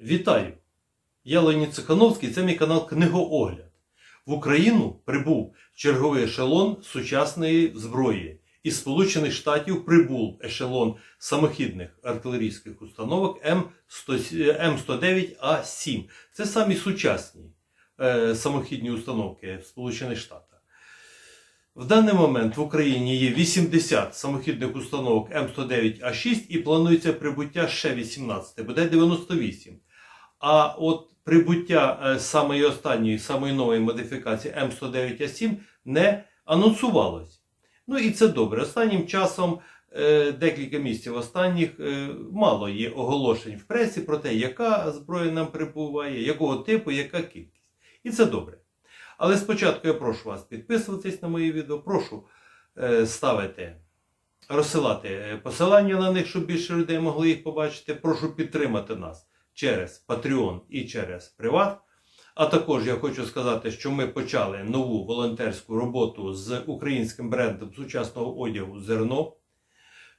Вітаю! Я Леонід Цихановський, це мій канал Книгоогляд. В Україну прибув черговий ешелон сучасної зброї. Із Сполучених Штатів прибув ешелон самохідних артилерійських установок М109А7. Це самі сучасні е, самохідні установки в Сполучених Штатах. В даний момент в Україні є 80 самохідних установок М109А6 і планується прибуття ще 18, буде 98. А от прибуття е, самої останньої, самої нової модифікації М109А7 не анонсувалось. Ну і це добре. Останнім часом, е, декілька місяців останніх, е, мало є оголошень в пресі про те, яка зброя нам прибуває, якого типу, яка кількість. І це добре. Але спочатку я прошу вас підписуватись на мої відео, прошу е, ставити, розсилати е, посилання на них, щоб більше людей могли їх побачити. Прошу підтримати нас через Patreon і через Приват. А також я хочу сказати, що ми почали нову волонтерську роботу з українським брендом сучасного одягу Зерно.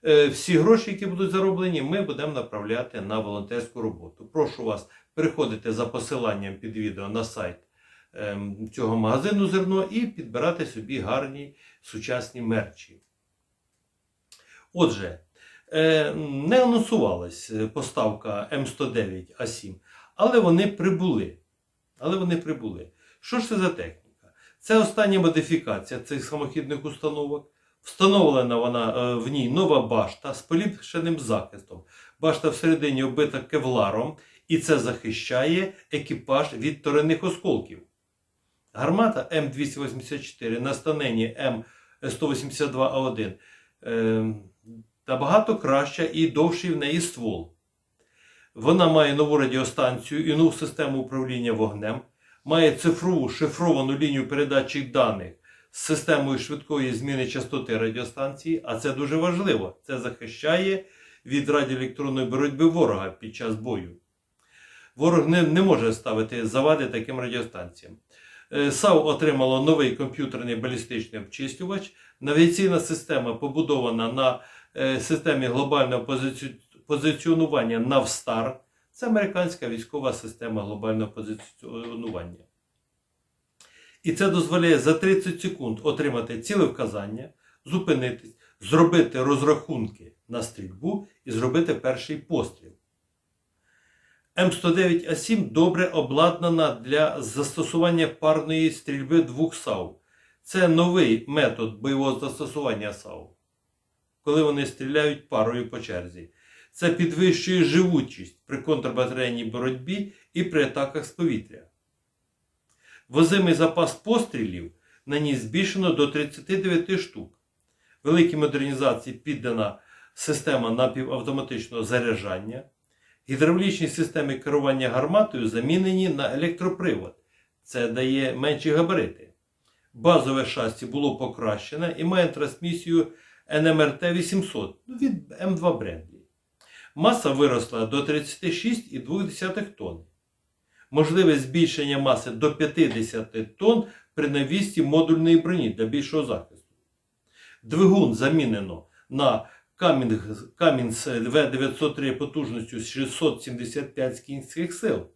Е, Всі гроші, які будуть зароблені, ми будемо направляти на волонтерську роботу. Прошу вас переходити за посиланням під відео на сайт цього магазину зерно і підбирати собі гарні сучасні мерчі. Отже, е, не анонсувалась е, поставка М109А7, але вони прибули. Але вони прибули. Що ж це за техніка? Це остання модифікація цих самохідних установок. Встановлена вона е, в ній нова башта з поліпшеним захистом. Башта всередині оббита кевларом, і це захищає екіпаж від торинних осколків. Гармата М284 на станині М182А1 е, набагато краща і довший в неї ствол. Вона має нову радіостанцію і нову систему управління вогнем, має цифрову шифровану лінію передачі даних з системою швидкої зміни частоти радіостанції, а це дуже важливо. Це захищає від радіоелектронної боротьби ворога під час бою. Ворог не, не може ставити завади таким радіостанціям. Е, САУ отримало новий комп'ютерний балістичний обчислювач. Навігаційна система побудована на е, системі глобального позиці... позиціонування Навстар. Це американська військова система глобального позиціонування. І це дозволяє за 30 секунд отримати ціле вказання, зупинитись, зробити розрахунки на стрільбу і зробити перший постріл. М109А7 добре обладнана для застосування парної стрільби двох САУ. Це новий метод бойового застосування САУ, коли вони стріляють парою по черзі. Це підвищує живучість при контрбатарейній боротьбі і при атаках з повітря. Возимий запас пострілів на ній збільшено до 39 штук. Великій модернізації піддана система напівавтоматичного заряджання. Гідравлічні системи керування гарматою замінені на електропривод. Це дає менші габарити. Базове шасі було покращене і має трансмісію NMRT 800 від М2 Бредлі. Маса виросла до 36,2 тонн. Можливе збільшення маси до 50 тонн при навісті модульної броні для більшого захисту. Двигун замінено на Камінс В903 потужністю 675 кінських сил.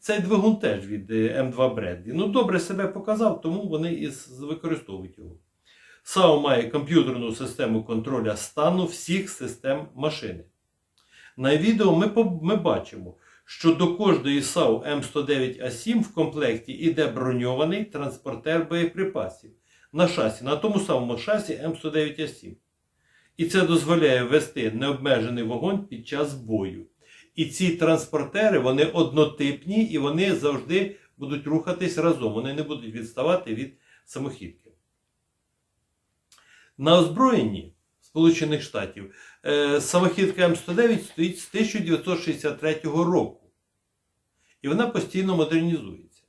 Цей двигун теж від е, М2 Бредлі. Ну, добре себе показав, тому вони і використовують його. САУ має комп'ютерну систему контроля стану всіх систем машини. На відео ми, ми бачимо, що до кожної САУ М109А7 в комплекті йде броньований транспортер боєприпасів на шасі, на тому самому шасі М109А7. І це дозволяє вести необмежений вогонь під час бою. І ці транспортери вони однотипні і вони завжди будуть рухатись разом. Вони не будуть відставати від самохідки. На озброєнні Сполучених Штатів е, самохідка М109 стоїть з 1963 року. І вона постійно модернізується.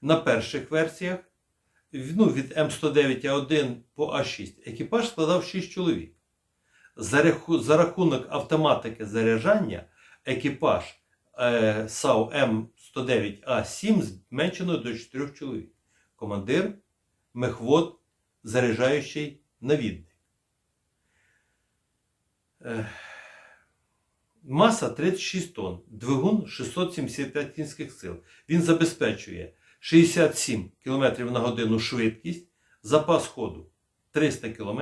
На перших версіях ну, від М109А1 по А6 екіпаж складав 6 чоловік. За, раху, за рахунок автоматики заряджання екіпаж е, САУ М109А7 зменшено до 4 чоловік. Командир, мехвод, заряджаючий навідник. Е, Маса 36 тонн, двигун 675 кінських сил. Він забезпечує 67 км на годину швидкість, запас ходу 300 км,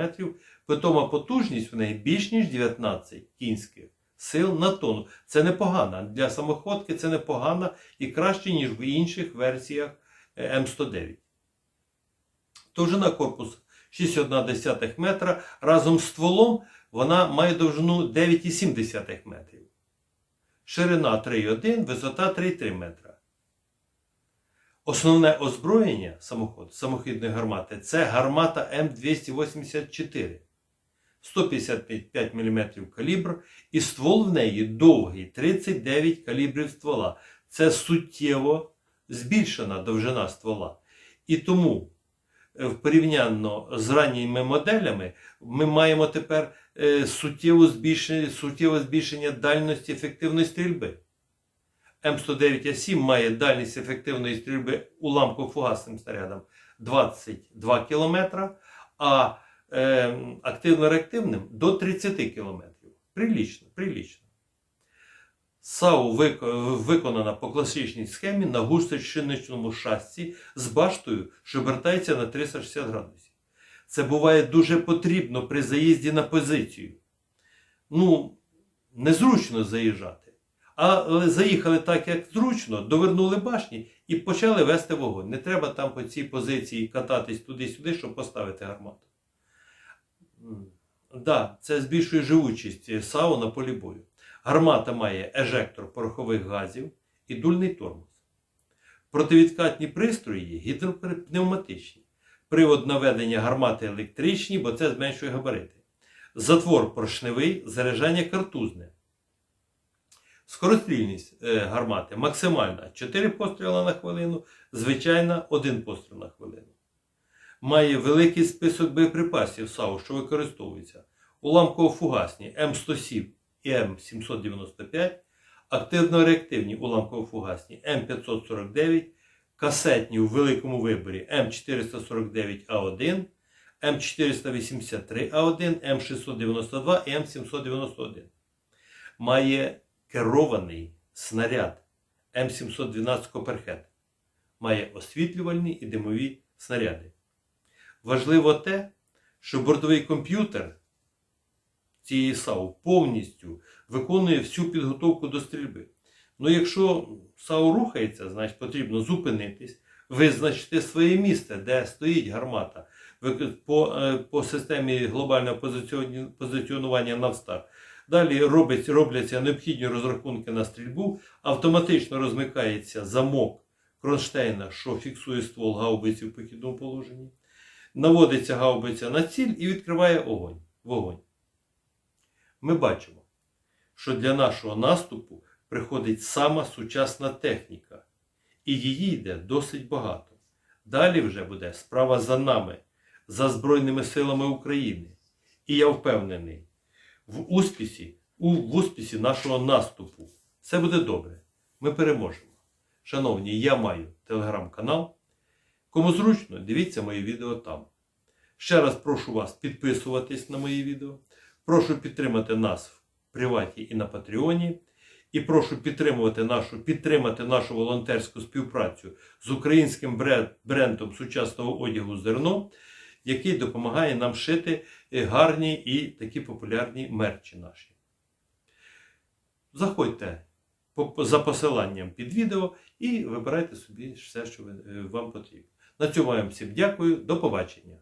питома потужність в неї більш ніж 19 кінських сил на тонну. Це непогано. Для самоходки це непогано і краще, ніж в інших версіях е, М109. Довжина корпусу 6,1 метра. Разом з стволом вона має довжину 9,7 метрів. Ширина 3,1, висота 3,3 метра. Основне озброєння самоход, самохідної гармати це гармата М284. 155 мм калібр, і ствол в неї довгий 39 калібрів ствола. Це суттєво збільшена довжина ствола. І тому е, в порівнянно з ранніми моделями ми маємо тепер е, суттєве збільшення, суттєве збільшення дальності ефективної стрільби. М109А7 має дальність ефективної стрільби уламково-фугасним снарядом 22 км, а е, активно-реактивним до 30 км. Прилічно, прилічно. САУ виконана по класичній схемі на густо-шинничному шасці з баштою, що обертається на 360 градусів. Це буває дуже потрібно при заїзді на позицію. Ну, незручно заїжджати. Але заїхали так, як зручно, довернули башні і почали вести вогонь. Не треба там по цій позиції кататись туди-сюди, щоб поставити гармату. Так, да, це збільшує живучість САУ на полі бою. Гармата має ежектор порохових газів і дульний тормоз. Противідкатні пристрої гідропневматичні. Привод наведення гармати електричні, бо це зменшує габарити. Затвор поршневий, заряджання картузне. Скорострільність е, гармати максимальна 4 постріли на хвилину, звичайна 1 постріл на хвилину. Має великий список боєприпасів САУ, що використовуються. Уламково-фугасні М107 і М795, активно-реактивні уламково-фугасні М549, касетні у великому виборі М449А1, М483А1, М692 і М791. Має керований снаряд М712 Коперхет. Має освітлювальні і димові снаряди. Важливо те, що бортовий комп'ютер цієї САУ повністю виконує всю підготовку до стрільби. Ну, якщо САУ рухається, значить потрібно зупинитись, визначити своє місце, де стоїть гармата по, е, по системі глобального позиціонування Навстар. Далі робить, робляться необхідні розрахунки на стрільбу, автоматично розмикається замок кронштейна, що фіксує ствол гаубиці в похідному положенні. Наводиться гаубиця на ціль і відкриває огонь, вогонь. Ми бачимо, що для нашого наступу приходить сама сучасна техніка, і її йде досить багато. Далі вже буде справа за нами, за Збройними силами України. І я впевнений, в успісі, у, в успісі нашого наступу все буде добре. Ми переможемо. Шановні, я маю телеграм-канал. Кому зручно, дивіться мої відео там. Ще раз прошу вас підписуватись на мої відео. Прошу підтримати нас в приваті і на Патреоні. І прошу підтримувати нашу, підтримати нашу волонтерську співпрацю з українським брендом сучасного одягу зерно, який допомагає нам шити е, гарні і такі популярні мерчі наші. Заходьте за посиланням під відео і вибирайте собі все, що е, вам потрібно. На цьому я вам всім дякую. До побачення.